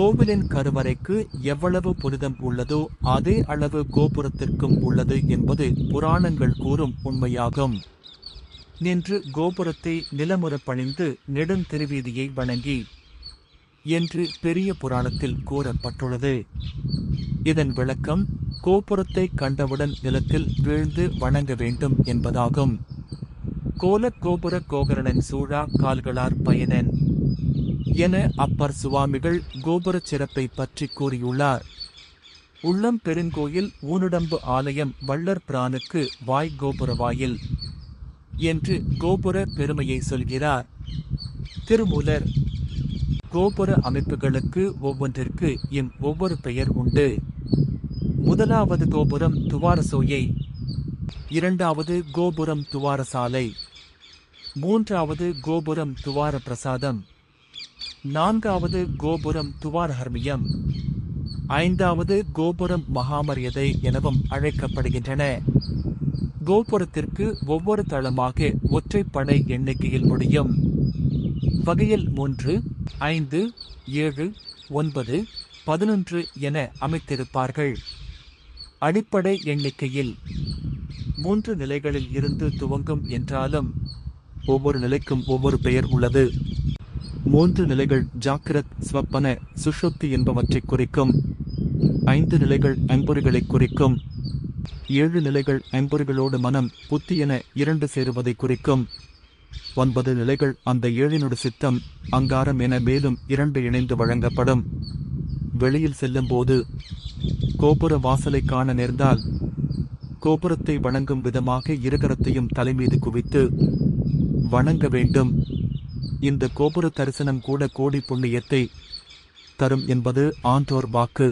கோவிலின் கருவறைக்கு எவ்வளவு புனிதம் உள்ளதோ அதே அளவு கோபுரத்திற்கும் உள்ளது என்பது புராணங்கள் கூறும் உண்மையாகும். நின்று கோபுரத்தை நிலமுற பணிந்து நெடுந்திருவீதியை வணங்கி என்று பெரிய புராணத்தில் கூறப்பட்டுள்ளது. இதன் விளக்கம் கோபுரத்தை கண்டவுடன் நிலத்தில் வீழ்ந்து வணங்க வேண்டும் என்பதாகும். கோலக் கோபுர கோகரணன் சூழா கால்களார் பயனன். என அப்பர் சுவாமிகள் கோபுரச் சிறப்பை பற்றி கூறியுள்ளார். உள்ளம் பெருங்கோயில் ஊனுடம்பு ஆலயம் வள்ளற் பிரானுக்கு வாய் கோபுர வாயில் என்று கோபுர பெருமையை சொல்கிறார். திருமூலர் கோபுர அமைப்புகளுக்கு ஒவ்வொன்றிற்கு இம் ஒவ்வொரு பெயர் உண்டு. முதலாவது கோபுரம் துவாரசோயை இரண்டாவது கோபுரம் துவாரசாலை மூன்றாவது கோபுரம் துவார பிரசாதம் நான்காவது கோபுரம் துவாரஹர்மியம் ஐந்தாவது கோபுரம் மகாமரியதை எனவும் அழைக்கப்படுகின்றன. கோபுரத்திற்கு ஒவ்வொரு தளமாக ஒற்றைப்படை எண்ணிக்கையில் முடியும். வகையில் மூன்று ஐந்து ஏழு ஒன்பது பதினொன்று என அமைத்திருப்பார்கள். அடிப்படை எண்ணிக்கையில் மூன்று நிலைகளில் இருந்து துவங்கும் என்றாலும் ஒவ்வொரு நிலைக்கும் ஒவ்வொரு பெயர் உள்ளது. மூன்று நிலைகள் ஜாக்கிரத் ஸ்வப்பன சுஷுப்தி என்பவற்றை குறிக்கும். ஐந்து நிலைகள் ஐம்பொறிகளை குறிக்கும். ஏழு நிலைகள் ஐம்பொறிகளோடு மனம் புத்தி என இரண்டு சேருவதை குறிக்கும். ஒன்பது நிலைகள் அந்த ஏழினோடு சித்தம் அங்காரம் என மேலும் இரண்டு இணைந்து வழங்கப்படும். வெளியில் செல்லும்போது கோபுர வாசலை காண நேர்ந்தால் கோபுரத்தை வணங்கும் விதமாக இருகரத்தையும் தலைமீது குவித்து வணங்க வேண்டும். இந்த கோபுர தரிசனம் கூட கோடி புண்ணியத்தை தரும் என்பது ஆன்றோர் வாக்கு.